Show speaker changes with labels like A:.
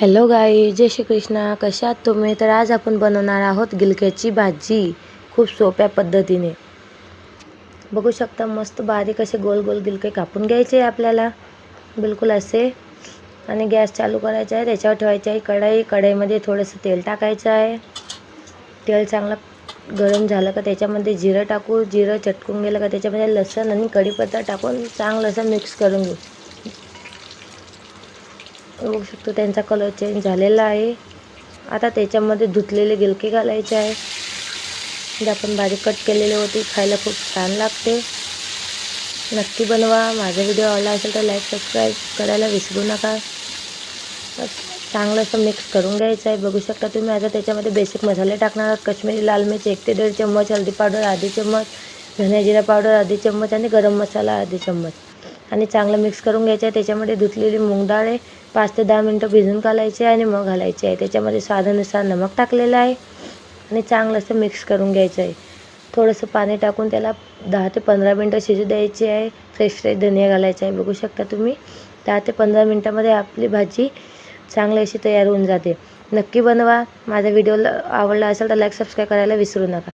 A: Hello गाई जय श्री कृष्णा. कशा तुम्ही? तर आज आपण बनवणार आहोत गिलक्याची भाजी. खूप सोप्या पद्धतीने. बघू शकता मस्त बारीक असे गोल गोल गिलके कापून घ्यायचे आपल्याला. बिलकुल असे. आणि गॅस चालू करायचा आहे. त्याच्यावर ठेवायची आहे कढाई. कढईमध्ये थोडंसं तेल टाकायचं आहे. तेल चांगलं गरम झालं का त्याच्यामध्ये जिरं टाकू. जिरं चटकून गेलं का त्याच्यामध्ये लसण आणि कढीपत्ता टाकून चांगलं असं मिक्स करून घेऊ. बघू शकतो त्यांचा कलर चेंज झालेला आहे. आता त्याच्यामध्ये धुतलेले गिलके घालायचे आहे. जे आपण बारीक कट केलेले होते खायला खूप छान लागते. नक्की बनवा. माझा व्हिडिओ आवडला असेल तर लाईक सबस्क्राईब करायला विसरू नका. चांगलं असं मिक्स करून घ्यायचं आहे. बघू शकता तुम्ही आता त्याच्यामध्ये बेसिक मसाले टाकणार आहात. काश्मीरी लाल मिर्च एक ते दीड चम्मच हळदी पावडर आधी चम्मच धन्या जिरा पावडर आधी चम्मच आणि गरम मसाला आधी चम्मच. आणि चांगलं मिक्स करून घ्यायचं आहे. त्याच्यामध्ये धुतलेली मूग डाळ आहे. पाच ते दहा मिनटं भिजून घालायची आहे आणि मग घालायची आहे. त्याच्यामध्ये स्वादानुसार नमक टाकलेलं आहे. आणि चांगलं असं मिक्स करून घ्यायचं आहे. थोडंसं पाणी टाकून त्याला दहा ते पंधरा मिनटं शिजू द्यायची आहे. फ्रेश फ्रेश धनिया घालायचा आहे. बघू शकता तुम्ही. दहा ते पंधरा मिनटामध्ये आपली भाजी चांगली अशी तयार होऊन जाते. नक्की बनवा. माझा व्हिडिओ आवडला असेल तर लाईक सबस्क्राईब करायला विसरू नका.